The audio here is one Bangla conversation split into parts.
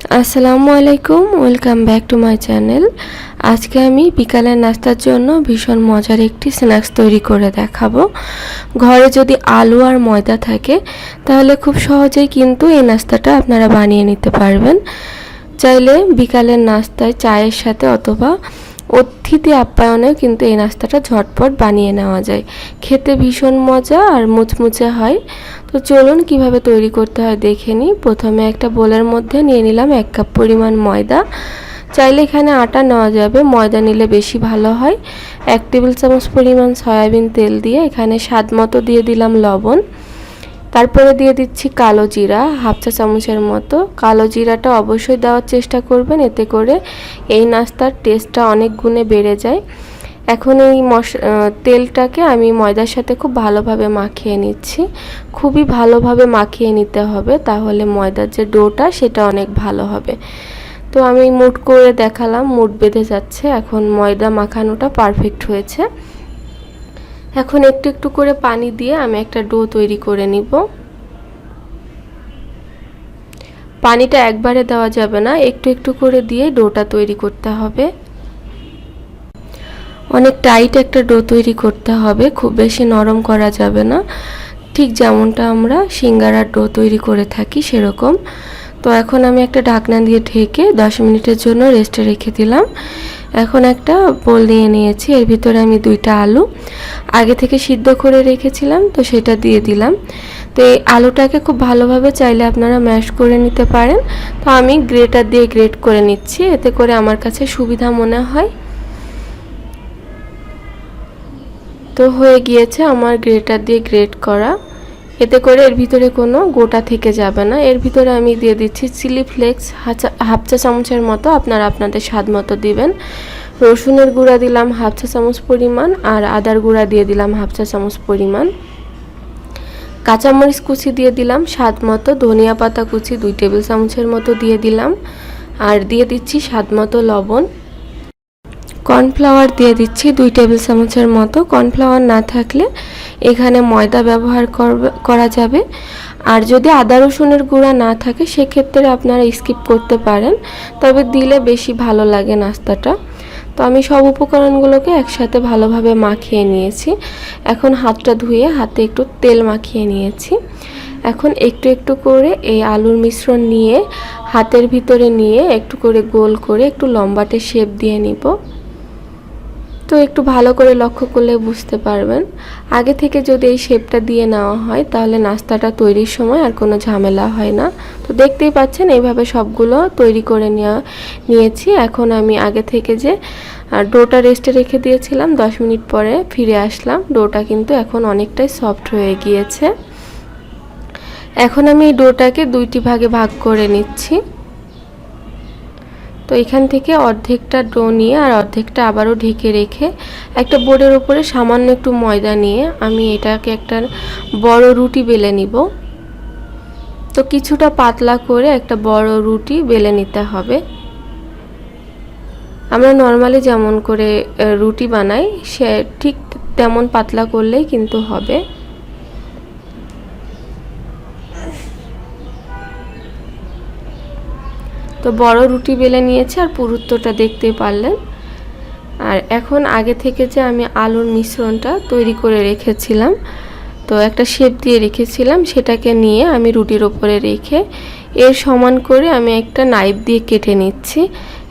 আসসালামু আলাইকুম welcome back to my channel. আজকে আমি বিকালের নাস্তার জন্য ভীষণ মজার একটি স্ন্যাক্স তৈরি করে দেখাবো। ঘরে যদি আলু আর ময়দা থাকে, তাহলে খুব সহজেই কিন্তু এই নাস্তাটা আপনারা বানিয়ে নিতে পারবেন। চাইলে বিকালের নাস্তায় চায়ের সাথে অথবা অতিথি আপ্যায়নেও কিন্তু এই নাস্তাটা ঝটপট বানিয়ে নেওয়া যায়। খেতে ভীষণ মজা আর মুচমুচে হয়। তো চলুন কীভাবে তৈরি করতে হয় দেখে নিই। প্রথমে একটা বোলের মধ্যে নিয়ে নিলাম এক কাপ পরিমাণ ময়দা। চাইলে এখানে আটা নেওয়া যাবে, ময়দা নিলে বেশি ভালো হয়। এক টেবিল চামচ পরিমাণ সয়াবিন তেল দিয়ে এখানে স্বাদ মতো দিয়ে দিলাম লবণ। তারপরে দিয়ে দিচ্ছি কালো জিরা, হাফ চা চামচের মতো। কালো জিরাটা অবশ্যই দেওয়ার চেষ্টা করবেন, এতে করে এই নাস্তার টেস্টটা অনেক গুণে বেড়ে যায়। এখন এই মশ তেলটাকে আমি ময়দার সাথে খুব ভালোভাবে মাখিয়ে নিচ্ছি। খুবই ভালোভাবে মাখিয়ে নিতে হবে, তাহলে ময়দার যে ডোটা সেটা অনেক ভালো হবে। তো আমি মুট করে দেখালাম মুট বেঁধে যাচ্ছে, এখন ময়দা মাখানোটা পারফেক্ট হয়েছে। এখন একটু একটু করে পানি দিয়ে আমি একটা ডো তৈরি করে নিব। পানিটা একবারে দেওয়া যাবে না, একটু একটু করে দিয়ে ডোটা তৈরি করতে হবে। অনেক টাইট একটা ডো তৈরি করতে হবে, খুব বেশি নরম করা যাবে না। ঠিক যেমনটা আমরা সিঙ্গারার ডো তৈরি করে থাকি সেরকম। তো এখন আমি একটা ঢাকনা দিয়ে ঢেকে দশ মিনিটের জন্য রেস্টে রেখে দিলাম। এখন একটা বোল নিয়ে নিয়েছি, এর ভিতরে আমি দুইটা আলু। আগে থেকে সিদ্ধ করে রেখেছিলাম, তো সেটা দিয়ে দিলাম। তো এই আলুটাকে খুব ভালোভাবে চাইলে আপনারা ম্যাশ করে নিতে পারেন। তো আমি গ্রেটার দিয়ে গ্রেট করে নিচ্ছি, এতে করে আমার কাছে সুবিধা মনে হয়। তো হয়ে গিয়েছে আমার গ্রেটার দিয়ে গ্রেট করা। এতে করে এর ভিতরে কোনো গোটা থেকে যাবে না। এর ভিতরে আমি দিয়ে দিচ্ছি চিলি ফ্লেক্স হাফ চা চামচের মতো আপনারা আপনাদের স্বাদ মতো দিবেন। রসুনের গুঁড়া দিলাম হাফ চা চামচ পরিমাণ আর আদার গুঁড়া দিয়ে দিলাম হাফ চা চামচ পরিমাণ। কাঁচামরিচ কুচি দিয়ে দিলাম স্বাদ মতো, ধনিয়া পাতা কুচি দুই টেবিল চামচের মতো দিয়ে দিলাম। আর দিয়ে দিচ্ছি স্বাদ মতো লবণ। কর্নফ্লাওয়ার দিয়ে দিচ্ছি দুই টেবিল চামচের মতো। কর্নফ্লাওয়ার না থাকলে এখানে ময়দা ব্যবহার করা যাবে। আর যদি আদা রসুনের গুঁড়া না থাকে, সেক্ষেত্রে আপনারা স্কিপ করতে পারেন। তবে দিলে বেশি ভালো লাগে নাস্তাটা। তো আমি সব উপকরণগুলোকে একসাথে ভালোভাবে মাখিয়ে নিয়েছি। এখন হাতটা ধুয়ে হাতে একটু তেল মাখিয়ে নিয়েছি। এখন একটু একটু করে এই আলুর মিশ্রণ নিয়ে হাতের ভিতরে নিয়ে একটু করে গোল করে একটু লম্বাটে শেপ দিয়ে নিব। তো একটু ভালো করে লক্ষ্য করলে বুঝতে পারবেন। আগে থেকে যদি এই শেপটা দিয়ে নেওয়া হয়, তাহলে নাস্তাটা তৈরির সময় আর কোনো ঝামেলা হয় না। তো দেখতেই পাচ্ছেন, এইভাবে সবগুলো তৈরি করে নেওয়া, নিয়েছি। এখন আমি আগে থেকে যে ডোটা রেস্টে রেখে দিয়েছিলাম, দশ মিনিট পরে ফিরে আসলাম। ডোটা কিন্তু এখন অনেকটাই সফট হয়ে গিয়েছে। এখন আমি এই ডোটাকে দুইটি ভাগে ভাগ করে নিচ্ছি। তো এখান থেকে অর্ধেকটা ডো নিয়ে আর অর্ধেকটা আবারও ঢেকে রেখে একটা বোর্ডের উপরে সামান্য একটু ময়দা নিয়ে আমি এটাকে একটা বড় রুটি বেলে নিব। তো কিছুটা পাতলা করে একটা বড় রুটি বেলে নিতে হবে। আমরা নর্মালি যেমন করে রুটি বানাই, সে ঠিক তেমন পাতলা করলেই কিন্তু হবে। তো বড় রুটি বেলে নিয়েছে আর পুরুত্বটা দেখতে পারলেন। আর এখন আগে থেকে যে আমি আলুর মিশ্রণটা তৈরি করে রেখেছিলাম, তো একটা শেপ দিয়ে রেখেছিলাম, সেটাকে নিয়ে আমি রুটির ওপরে রেখে এর সমান করে আমি একটা নাইফ দিয়ে কেটে নিচ্ছি।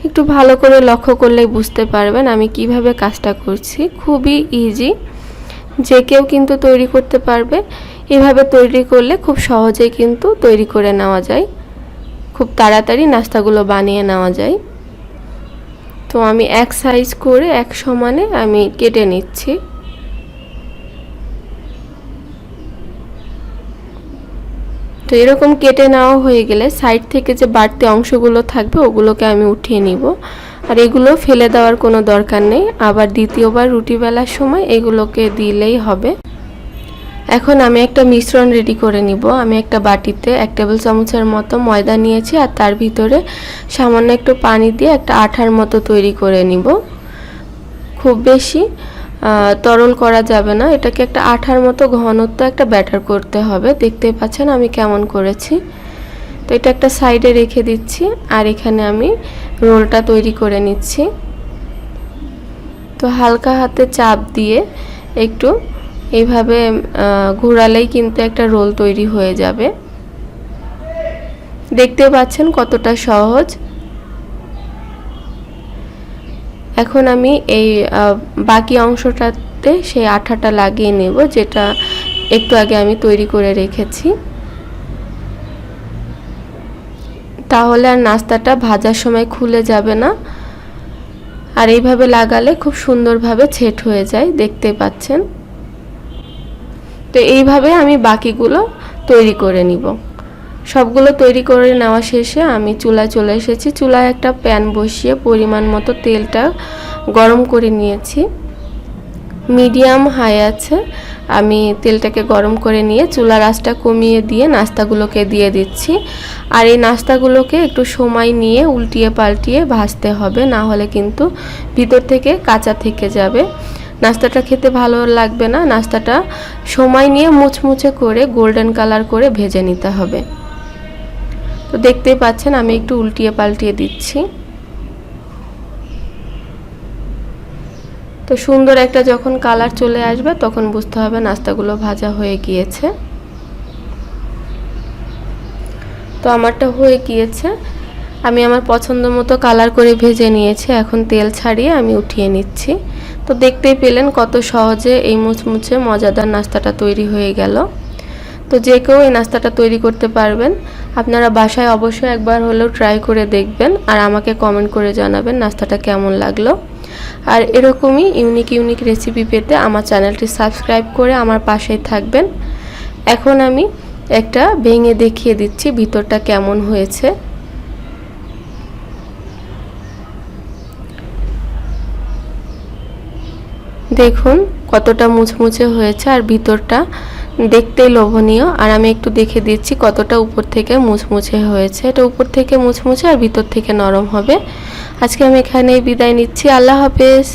একটু ভালো করে লক্ষ্য করলে বুঝতে পারবেন আমি কীভাবে কাজটা করছি। খুবই ইজি যে কেউ কিন্তু তৈরি করতে পারবে। এভাবে তৈরি করলে খুব সহজেই কিন্তু তৈরি করে নেওয়া যায়। খুব তাড়াতাড়ি নাস্তাগুলো বানিয়ে নেওয়া যায়। তো আমি এক সাইজ করে, এক সমানে আমি কেটে নিচ্ছি। তো এরকম কেটে নেওয়া হয়ে গেলে সাইড থেকে যে বাড়তি অংশগুলো থাকবে, ওগুলোকে আমি উঠিয়ে নিব। আর এগুলো ফেলে দেওয়ার কোনো দরকার নেই। আবার দ্বিতীয়বার রুটি বেলার সময় এগুলোকে দিলেই হবে। এখন আমি একটা মিশ্রণ রেডি করে নিব। আমি একটা বাটিতে এক টেবিল চামচের মতো ময়দা নিয়েছি আর তার ভিতরে সামান্য একটু পানি দিয়ে একটা আঠার মতো তৈরি করে নিব। খুব বেশি তরল করা যাবে না। এটাকে একটা আঠার মতো ঘনত্ব একটা ব্যাটার করতে হবে। দেখতে পাচ্ছেন আমি কেমন করেছি। তো এটা একটা সাইডে রেখে দিচ্ছি আর এখানে আমি রোলটা তৈরি করে নিচ্ছি। তো হালকা হাতে চাপ দিয়ে একটু এইভাবে ঘোরালেই কিন্তু একটা রোল তৈরি হয়ে যাবে। দেখতে পাচ্ছেন কতটা সহজ। এখন আমি এই বাকি অংশটাতে সেই আঠাটা লাগিয়ে নেব, যেটা একটু আগে আমি তৈরি করে রেখেছি। তাহলে আর নাস্তাটা ভাজার সময় খুলে যাবে না। আর এইভাবে লাগালে খুব সুন্দরভাবে ছেট হয়ে যায়, দেখতে পাচ্ছেন। তো এইভাবে আমি বাকিগুলো তৈরি করে নিব। সবগুলো তৈরি করে নেওয়া শেষে আমি চুলায় চলে এসেছি। চুলায় একটা প্যান বসিয়ে পরিমাণ মতো তেলটা গরম করে নিয়েছি। মিডিয়াম হাই আছে। আমি তেলটাকে গরম করে নিয়ে চুলার আঁচটা কমিয়ে দিয়ে নাস্তাগুলোকে দিয়ে দিচ্ছি। আর এই নাস্তাগুলোকে একটু সময় নিয়ে উল্টিয়ে পাল্টিয়ে ভাজতে হবে, না হলে কিন্তু ভিতর থেকে কাঁচা থেকে যাবে। নাস্তাটা খেতে ভালো লাগবে না। নাস্তাটা সময় নিয়ে মুচমুচে করে গোল্ডেন কালার করে ভেজে নিতে হবে। তো দেখতেই পাচ্ছেন আমি একটু উল্টিয়ে পাল্টিয়ে দিচ্ছি। তো সুন্দর একটা যখন কালার চলে আসবে তখন বুঝতে হবে নাস্তাগুলো ভাজা হয়ে গিয়েছে। তো আমারটা হয়ে গিয়েছে। আমি আমার পছন্দ মতো কালার করে ভেজে নিয়েছি। এখন তেল ছাড়িয়ে আমি উঠিয়ে নিচ্ছি। তো দেখতেই পেলেন কত সহজে এই মুচমুচে মজাদার নাস্তাটা তৈরি হয়ে গেল। তো যে কেউ এই নাস্তাটা তৈরি করতে পারবেন, আপনারা বাসায় অবশ্যই একবার হলেও ট্রাই করে দেখবেন আর আমাকে কমেন্ট করে জানাবেন নাস্তাটা কেমন লাগল। আর এরকমই ইউনিক ইউনিক রেসিপি পেতে আমার চ্যানেলটি সাবস্ক্রাইব করে আমার পাশেই থাকবেন। এখন আমি একটা ভেঙে দেখিয়ে দিচ্ছি ভিতরটা কেমন হয়েছে। দেখুন, কতটা মুচমুচে হয়েছে আর ভিতরটা দেখতেই লোভনীয়। আর আমি একটু দেখে দিচ্ছি কতটা উপর থেকে মুচমুচে হয়েছে। এটা উপর থেকে মুচমুচে আর ভিতর থেকে নরম হবে। আজকে আমি এখানেই বিদায় নিচ্ছি। আল্লাহ হাফেজ।